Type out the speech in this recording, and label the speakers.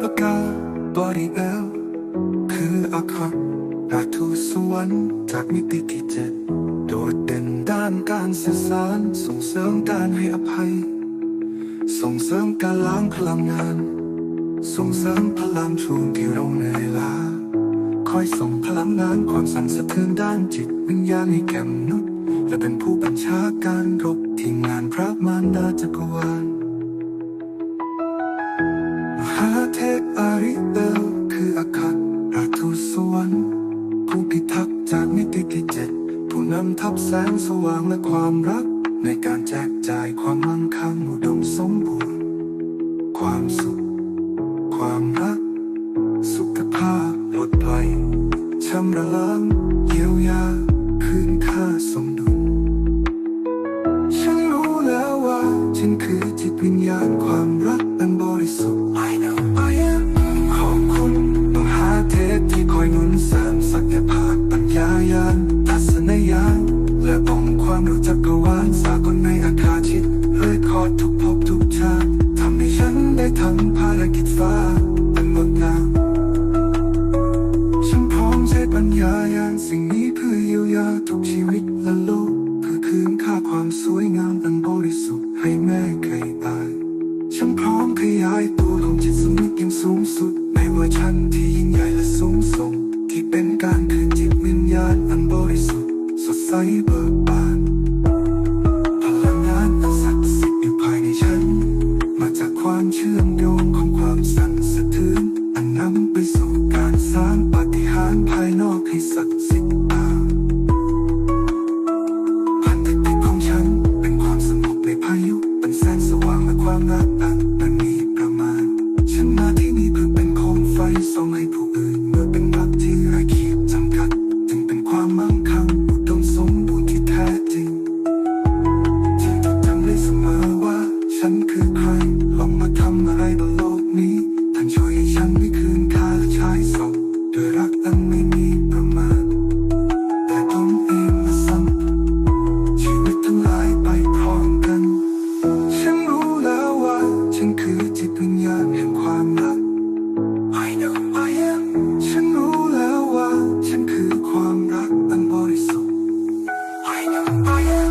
Speaker 1: ประกาศบอดีเอลคืออาคาราทูสวรรค์จากมิติที่เจ็ดโดดเด่นด้านการสื่อสารส่งเสริมการให้อภัย ส่งเสริมการล้างพลังงาน ส่งเสริมพลังชูนที่เราเหนื่อยล้าคอยส่งพลังงานความสั่นสะเทือนด้านจิตวิญญาณให้แก่มนุษย์และเป็นผู้บัญชาการรบที่งานพระมารดาจักรวาลาเทพอาริเตลคืออาคาราทูสวรรค์ผู้พิทักษ์จากมิติที่เจ็ดผู้นำทัพแสงสว่างและความรัก ในการแจกจ่ายความมั่งคั่งอุดมสมบูรณ์ ความสุข ความรัก สุขภาพปลดปล่อยชำระล้างเยียวยาคืนค่าสมดุลฉันรู้แล้วว่า ฉันคือจิตวิญญาณความรักอันบริสุทธิ์ เลยขอทุกภพทุกชาติทำให้ฉันได้ทำภารกิจฟ้าเป็นงดงามฉันพร้อมใช้ปัญญาอย่างสิ่งนี้เพื่อเยียวยาทุกชีวิตและโลกเพื่อคืนค่าความสวยงามอันบริสุทธิ์ให้แม่เคยตาย ฉันพร้อมขยายตัวของจิตสำนึกอย่างสูงสุดในเวอร์ชันที่ยิ่งใหญ่และสูงส่งที่เป็นการคืนจิตวิญญาณอันบริสุทธิ์สดใสเบิก Musik